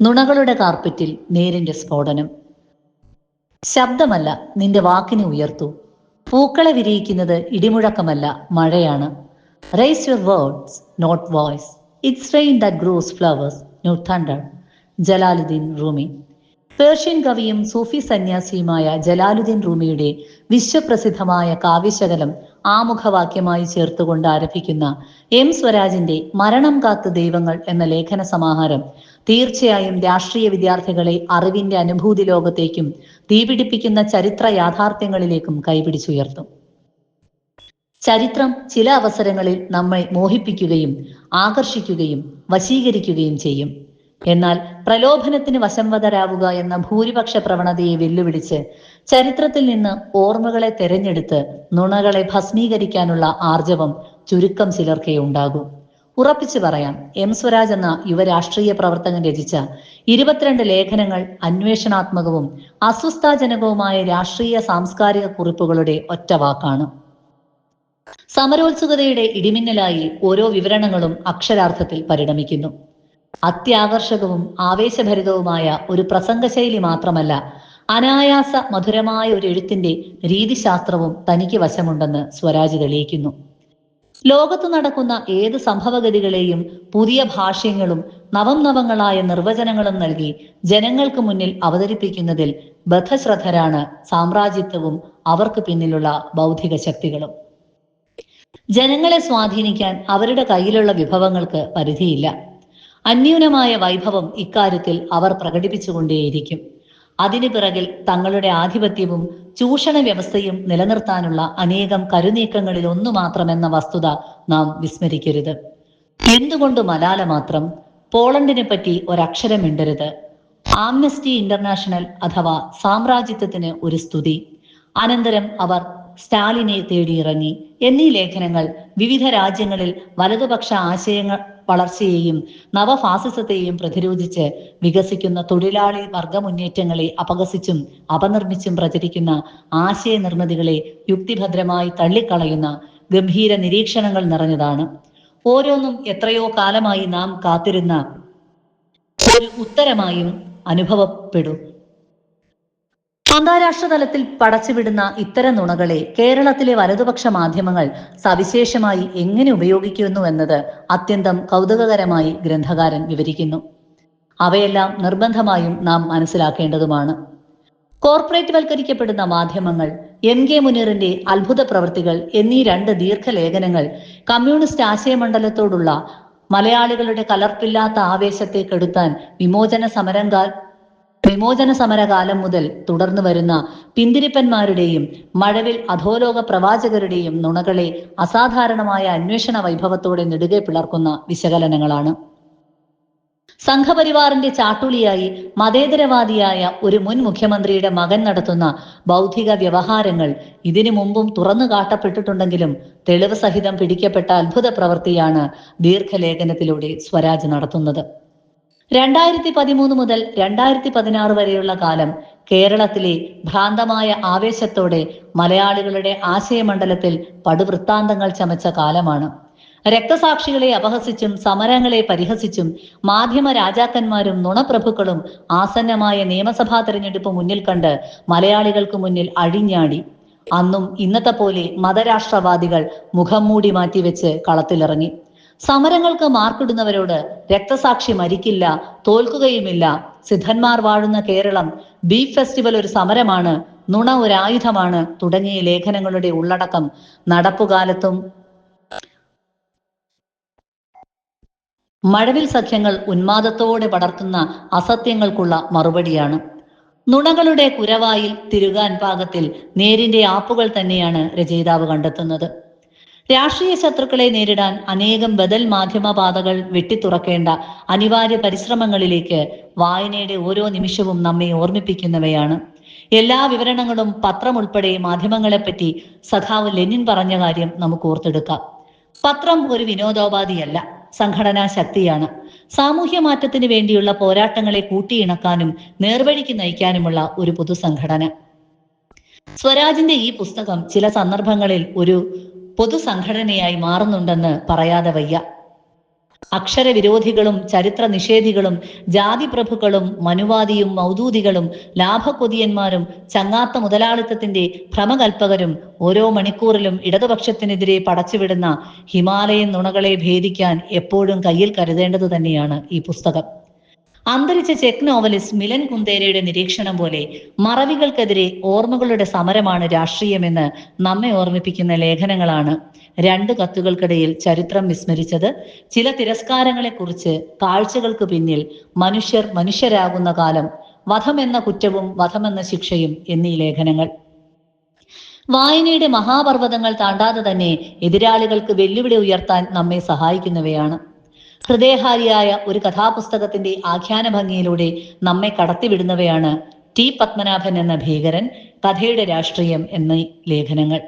നുണകളുടെ കാർപ്പറ്റിൽ നേരിന്റെ സ്ഫോടനം. ശബ്ദമല്ല നിന്റെ വാക്കിനെ ഉയർത്തു. പൂക്കളെ വിരിയിക്കുന്നത് ഇടിമുഴക്കമല്ല മഴയാണ്. Raise your words not voice it's rain that grows flowers not thunder Jalaluddin Rumi. Persian കവിയും സൂഫി സന്യാസിയുമായ ജലാലുദ്ദീൻ റൂമിയുടെ വിശ്വപ്രസിദ്ധമായ കാവ്യശകലം ആമുഖവാക്യമായി ചേർത്തുകൊണ്ട് ആരംഭിക്കുന്ന എം സ്വരാജിന്റെ മരണം കാത്ത് ദൈവങ്ങൾ എന്ന ലേഖന സമാഹാരം തീർച്ചയായും രാഷ്ട്രീയ വിദ്യാർത്ഥികളെ അറിവിന്റെ അനുഭൂതി ലോകത്തേക്കും തീപിടിപ്പിക്കുന്ന ചരിത്ര യാഥാർത്ഥ്യങ്ങളിലേക്കും കൈപിടിച്ചുയർത്തും. ചരിത്രം ചില അവസരങ്ങളിൽ നമ്മെ മോഹിപ്പിക്കുകയും ആകർഷിക്കുകയും വശീകരിക്കുകയും ചെയ്യും. എന്നാൽ പ്രലോഭനത്തിന് വശംവതരാവുക എന്ന ഭൂരിപക്ഷ പ്രവണതയെ വെല്ലുവിളിച്ച് ചരിത്രത്തിൽ നിന്ന് ഓർമ്മകളെ തെരഞ്ഞെടുത്ത് നുണകളെ ഭസ്മീകരിക്കാനുള്ള ആർജവം ചുരുക്കം ചിലർക്കേ ഉണ്ടാകൂ. ഉറപ്പിച്ചു പറയാം എം സ്വരാജ് എന്ന യുവരാഷ്ട്രീയ പ്രവർത്തകൻ രചിച്ച ഇരുപത്തിരണ്ട് ലേഖനങ്ങൾ അന്വേഷണാത്മകവും അസ്വസ്ഥാജനകവുമായ രാഷ്ട്രീയ സാംസ്കാരിക കുറിപ്പുകളുടെ ഒറ്റവാക്കാണ് സമരോത്സുകതയുടെ ഇടിമിന്നലായി ഓരോ വിവരണങ്ങളും അക്ഷരാർത്ഥത്തിൽ പരിണമിക്കുന്നു. അത്യാകർഷകവും ആവേശഭരിതവുമായ ഒരു പ്രസംഗശൈലി മാത്രമല്ല അനായാസ മധുരമായ ഒരു എഴുത്തിന്റെ രീതിശാസ്ത്രവും തനിക്ക് വശമുണ്ടെന്ന് സ്വരാജ് തെളിയിക്കുന്നു. ലോകത്ത് നടക്കുന്ന ഏത് സംഭവഗതികളെയും പുതിയ ഭാഷ്യങ്ങളും നവം നവങ്ങളായ നിർവചനങ്ങളും നൽകി ജനങ്ങൾക്ക് മുന്നിൽ അവതരിപ്പിക്കുന്നതിൽ ബദ്ധശ്രദ്ധരാണ് സാമ്രാജ്യത്വവും അവർക്ക് പിന്നിലുള്ള ബൗദ്ധിക ശക്തികളും. ജനങ്ങളെ സ്വാധീനിക്കാൻ അവരുടെ കയ്യിലുള്ള വിഭവങ്ങൾക്ക് പരിധിയില്ല. അന്യൂനമായ വൈഭവം ഇക്കാര്യത്തിൽ അവർ പ്രകടിപ്പിച്ചുകൊണ്ടേയിരിക്കും. അതിനു പിറകിൽ തങ്ങളുടെ ആധിപത്യവും ചൂഷണ വ്യവസ്ഥയും നിലനിർത്താനുള്ള അനേകം കരുനീക്കങ്ങളിൽ ഒന്നു മാത്രമെന്ന വസ്തുത നാം വിസ്മരിക്കരുത്. എന്തുകൊണ്ട് മലാല മാത്രം? പോളണ്ടിനെ പറ്റി ഒരക്ഷരം മിണ്ടരുത്. ആംനസ്റ്റി ഇന്റർനാഷണൽ അഥവാ സാമ്രാജ്യത്വത്തിന് ഒരു സ്തുതി. അനന്തരം അവർ സ്റ്റാലിനെ തേടിയിറങ്ങി. എന്നീ ലേഖനങ്ങൾ വിവിധ രാജ്യങ്ങളിൽ വലതുപക്ഷ ആശയങ്ങൾ വളർച്ചയെയും നവഫാസിസത്തെയും പ്രതിരോധിച്ച് വികസിക്കുന്ന തൊഴിലാളി വർഗ മുന്നേറ്റങ്ങളെ അപകസിച്ചും അപനിർമ്മിച്ചും പ്രചരിക്കുന്ന ആശയ നിർമ്മിതികളെ യുക്തിഭദ്രമായി തള്ളിക്കളയുന്ന ഗംഭീര നിരീക്ഷണങ്ങൾ നിറഞ്ഞതാണ്. ഓരോന്നും എത്രയോ കാലമായി നാം കാത്തിരുന്ന ഒരു ഉത്തരമായും അനുഭവപ്പെടും. അന്താരാഷ്ട്ര തലത്തിൽ പടച്ചുവിടുന്ന ഇത്തരം നുണകളെ കേരളത്തിലെ വലതുപക്ഷ മാധ്യമങ്ങൾ സവിശേഷമായി എങ്ങനെ ഉപയോഗിക്കുന്നു എന്നത് അത്യന്തം കൗതുകകരമായി ഗ്രന്ഥകാരൻ വിവരിക്കുന്നു. അവയെല്ലാം നിർബന്ധമായും നാം മനസ്സിലാക്കേണ്ടതുമാണ്. കോർപ്പറേറ്റ് വൽക്കരിക്കപ്പെടുന്ന മാധ്യമങ്ങൾ എം കെ മുനീറിന്റെ അത്ഭുത പ്രവൃത്തികൾ എന്നീ രണ്ട് ദീർഘലേഖനങ്ങൾ കമ്മ്യൂണിസ്റ്റ് ആശയമണ്ഡലത്തോടുള്ള മലയാളികളുടെ കലർപ്പില്ലാത്ത ആവേശത്തെ കെടുത്താൻ വിമോചന സമരം വിമോചന സമരകാലം മുതൽ തുടർന്നു വരുന്ന പിന്തിരിപ്പന്മാരുടെയും മഴവിൽ അധോലോക പ്രവാചകരുടെയും നുണകളെ അസാധാരണമായ അന്വേഷണ വൈഭവത്തോടെ നെടുകെ പിളർക്കുന്ന വിശകലനങ്ങളാണ്. സംഘപരിവാറിന്റെ ചാട്ടുളിയായി മതേതരവാദിയായ ഒരു മുൻ മുഖ്യമന്ത്രിയുടെ മകൻ നടത്തുന്ന ബൗദ്ധിക വ്യവഹാരങ്ങൾ ഇതിനു മുമ്പും തുറന്നു കാട്ടപ്പെട്ടിട്ടുണ്ടെങ്കിലും തെളിവ് സഹിതം പിടിക്കപ്പെട്ട അത്ഭുത പ്രവൃത്തിയാണ് ദീർഘലേഖനത്തിലൂടെ സ്വരാജ് നടത്തുന്നത്. രണ്ടായിരത്തി പതിമൂന്ന് മുതൽ രണ്ടായിരത്തി പതിനാറ് വരെയുള്ള കാലം കേരളത്തിലെ ഭ്രാന്തമായ ആവേശത്തോടെ മലയാളികളുടെ ആശയമണ്ഡലത്തിൽ പടുവൃത്താന്തങ്ങൾ ചമച്ച കാലമാണ്. രക്തസാക്ഷികളെ അപഹസിച്ചും സമരങ്ങളെ പരിഹസിച്ചും മാധ്യമ രാജാക്കന്മാരും നുണപ്രഭുക്കളും ആസന്നമായ നിയമസഭാ തെരഞ്ഞെടുപ്പ് മുന്നിൽ കണ്ട് മലയാളികൾക്ക് മുന്നിൽ അഴിഞ്ഞാടി. അന്നും ഇന്നത്തെ പോലെ മതരാഷ്ട്രവാദികൾ മുഖം മൂടി മാറ്റിവെച്ച് കളത്തിലിറങ്ങി. സമരങ്ങൾക്ക് മാർക്കിടുന്നവരോട് രക്തസാക്ഷി മരിക്കില്ല തോൽക്കുകയുമില്ല. സിദ്ധന്മാർ വാഴുന്ന കേരളം ബീഫ് ഫെസ്റ്റിവൽ ഒരു സമരമാണ് നുണ ഒരു ആയുധമാണ് തുടങ്ങിയ ലേഖനങ്ങളുടെ ഉള്ളടക്കം. നടപ്പുകാലത്തും മഴവിൽ സഖ്യങ്ങൾ ഉന്മാദത്തോടെ പടർത്തുന്ന അസത്യങ്ങൾക്കുള്ള മറുപടിയാണ്. നുണകളുടെ കുരവായിൽ തിരുകാൻ പാകത്തിൽ നേരിന്റെ ആപ്പുകൾ തന്നെയാണ് രചയിതാവ് കണ്ടെത്തുന്നത്. രാഷ്ട്രീയ ശത്രുക്കളെ നേരിടാൻ അനേകം ബദൽ മാധ്യമ പാതകൾ വെട്ടിത്തുറക്കേണ്ട അനിവാര്യ പരിശ്രമങ്ങളിലേക്ക് വായനയുടെ ഓരോ നിമിഷവും നമ്മെ ഓർമ്മിപ്പിക്കുന്നവയാണ്. എല്ലാ വിവരണങ്ങളും പത്രം ഉൾപ്പെടെ മാധ്യമങ്ങളെപ്പറ്റി സഖാവ് ലെനിൻ പറഞ്ഞ കാര്യം നമുക്ക് ഓർത്തെടുക്കാം. പത്രം ഒരു വിനോദോപാധിയല്ല സംഘടനാ ശക്തിയാണ്. സാമൂഹ്യ മാറ്റത്തിന് വേണ്ടിയുള്ള പോരാട്ടങ്ങളെ കൂട്ടിയിണക്കാനും നേർവഴിക്ക് നയിക്കാനുമുള്ള ഒരു പൊതുസംഘടന. സ്വരാജിന്റെ ഈ പുസ്തകം ചില സന്ദർഭങ്ങളിൽ ഒരു പൊതുസംഘടനയായി മാറുന്നുണ്ടെന്ന് പറയാതെ വയ്യ. അക്ഷരവിരോധികളും ചരിത്ര നിഷേധികളും ജാതി പ്രഭുക്കളും മനുവാദിയും മൗദൂദികളും ലാഭക്കൊതിയന്മാരും ചങ്ങാത്ത മുതലാളിത്തത്തിന്റെ ഭ്രമകൽപ്പകരും ഓരോ മണിക്കൂറിലും ഇടതുപക്ഷത്തിനെതിരെ പടച്ചുവിടുന്ന ഹിമാലയൻ നുണകളെ ഭേദിക്കാൻ എപ്പോഴും കയ്യിൽ കരുതേണ്ടത് തന്നെയാണ് ഈ പുസ്തകം. അന്തരിച്ച ചെക്ക് നോവലിസ്റ്റ് മിലൻ കുന്തേരയുടെ നിരീക്ഷണം പോലെ മറവികൾക്കെതിരെ ഓർമ്മകളുടെ സമരമാണ് രാഷ്ട്രീയമെന്ന് നമ്മെ ഓർമ്മിപ്പിക്കുന്ന ലേഖനങ്ങളാണ്. രണ്ട് കത്തുകൾക്കിടയിൽ ചരിത്രം വിസ്മരിച്ചത്. ചില തിരസ്കാരങ്ങളെക്കുറിച്ച് കാഴ്ചകൾക്ക് പിന്നിൽ മനുഷ്യർ മനുഷ്യരാകുന്ന കാലം വധമെന്ന കുറ്റവും വധമെന്ന ശിക്ഷയും എന്നീ ലേഖനങ്ങൾ. വായനയുടെ മഹാപർവതങ്ങൾ താണ്ടാതെ തന്നെ എതിരാളികൾക്ക് വെല്ലുവിളി ഉയർത്താൻ നമ്മെ സഹായിക്കുന്നവയാണ്. ഹൃദയഹാരിയായ ഒരു കഥാപുസ്തകത്തിന്റെ ആഖ്യാന ഭംഗിയിലൂടെ നമ്മെ കടത്തിവിടുന്നവയാണ് ടി പത്മനാഭൻ എന്ന ഭീകരൻ കഥയുടെ രാഷ്ട്രീയം എന്നീ ലേഖനങ്ങൾ.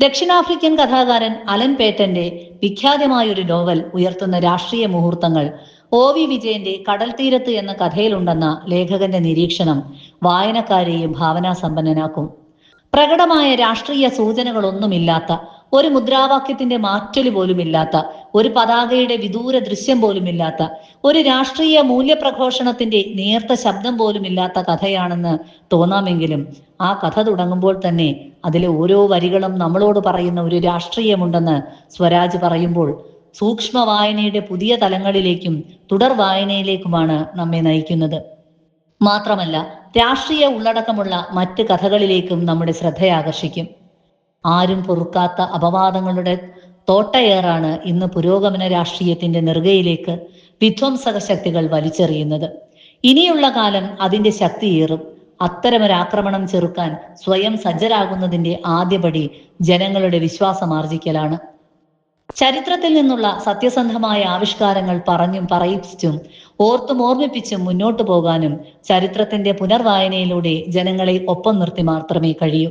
ദക്ഷിണാഫ്രിക്കൻ കഥാകാരൻ അലൻ പേറ്റന്റെ വിഖ്യാതമായ ഒരു നോവൽ ഉയർത്തുന്ന രാഷ്ട്രീയ മുഹൂർത്തങ്ങൾ ഒ വി വിജയന്റെ കടൽ തീരത്ത് എന്ന കഥയിലുണ്ടെന്ന ലേഖകന്റെ നിരീക്ഷണം വായനക്കാരെയും ഭാവനാസമ്പന്നനാക്കും. പ്രകടമായ രാഷ്ട്രീയ സൂചനകളൊന്നുമില്ലാത്ത ഒരു മുദ്രാവാക്യത്തിന്റെ മാറ്റൊലി പോലുമില്ലാത്ത ഒരു പതാകയുടെ വിദൂര ദൃശ്യം പോലുമില്ലാത്ത ഒരു രാഷ്ട്രീയ മൂല്യപ്രഘോഷണത്തിന്റെ നേർത്ത ശബ്ദം പോലുമില്ലാത്ത കഥയാണെന്ന് തോന്നാമെങ്കിലും ആ കഥ തുടങ്ങുമ്പോൾ തന്നെ അതിലെ ഓരോ വരികളും നമ്മളോട് പറയുന്ന ഒരു രാഷ്ട്രീയമുണ്ടെന്ന് സ്വരാജ് പറയുമ്പോൾ സൂക്ഷ്മ വായനയുടെ പുതിയ തലങ്ങളിലേക്കും തുടർ വായനയിലേക്കുമാണ് നമ്മെ നയിക്കുന്നത്. മാത്രമല്ല രാഷ്ട്രീയ ഉള്ളടക്കമുള്ള മറ്റ് കഥകളിലേക്കും നമ്മുടെ ശ്രദ്ധയാകർഷിക്കും. ആരും പൊറുക്കാത്ത അപവാദങ്ങളുടെ തോട്ടയേറാണ് ഇന്ന് പുരോഗമന രാഷ്ട്രീയത്തിന്റെ നെറുകയിലേക്ക് വിധ്വംസക ശക്തികൾ വലിച്ചെറിയുന്നത്. ഇനിയുള്ള കാലം അതിന്റെ ശക്തിയേറും. അത്തരമൊരാക്രമണം ചെറുക്കാൻ സ്വയം സജ്ജരാകുന്നതിന്റെ ആദ്യപടി ജനങ്ങളുടെ വിശ്വാസമാർജിക്കലാണ്. ചരിത്രത്തിൽ നിന്നുള്ള സത്യസന്ധമായ ആവിഷ്കാരങ്ങൾ പറഞ്ഞും പറയിപ്പിച്ചും ഓർത്തും ഓർമ്മിപ്പിച്ചും മുന്നോട്ടു പോകാനും ചരിത്രത്തിന്റെ പുനർവായനയിലൂടെ ജനങ്ങളെ ഒപ്പം നിർത്തി മാത്രമേ കഴിയൂ.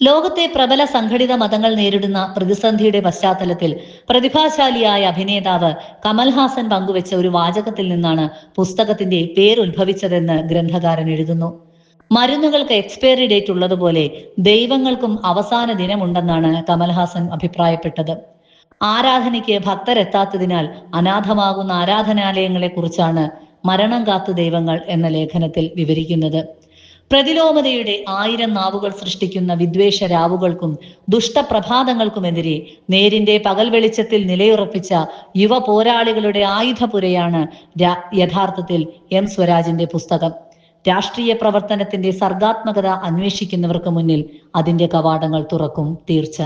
ലോകത്തെ പ്രബല സംഘടിത മതങ്ങൾ നേരിടുന്ന പ്രതിസന്ധിയുടെ പശ്ചാത്തലത്തിൽ പ്രതിഭാശാലിയായ അഭിനേതാവ് കമൽഹാസൻ പങ്കുവെച്ച ഒരു വാചകത്തിൽ നിന്നാണ് പുസ്തകത്തിന്റെ പേര് ഉത്ഭവിച്ചതെന്ന് ഗ്രന്ഥകാരൻ എഴുതുന്നു. മരുന്നുകൾക്ക് എക്സ്പയറി ഡേറ്റ് ഉള്ളതുപോലെ ദൈവങ്ങൾക്കും അവസാന ദിനമുണ്ടെന്നാണ് കമൽഹാസൻ അഭിപ്രായപ്പെട്ടത്. ആരാധനയ്ക്ക് ഭക്തരെത്താത്തതിനാൽ അനാഥമാകുന്ന ആരാധനാലയങ്ങളെ കുറിച്ചാണ് മരണം കാത്തു ദൈവങ്ങൾ എന്ന ലേഖനത്തിൽ വിവരിക്കുന്നത്. പ്രതിലോമതയുടെ ആയിരം നാവുകൾ സൃഷ്ടിക്കുന്ന വിദ്വേഷ രാവുകൾക്കും ദുഷ്ടപ്രഭാതങ്ങൾക്കുമെതിരെ നേരിന്റെ പകൽ വെളിച്ചത്തിൽ നിലയുറപ്പിച്ച യുവ പോരാളികളുടെ ആയുധപുരയാണ് യഥാർത്ഥത്തിൽ എം സ്വരാജിന്റെ പുസ്തകം. രാഷ്ട്രീയ പ്രവർത്തനത്തിന്റെ സർഗാത്മകത അന്വേഷിക്കുന്നവർക്ക് മുന്നിൽ അതിന്റെ കവാടങ്ങൾ തുറക്കും തീർച്ച.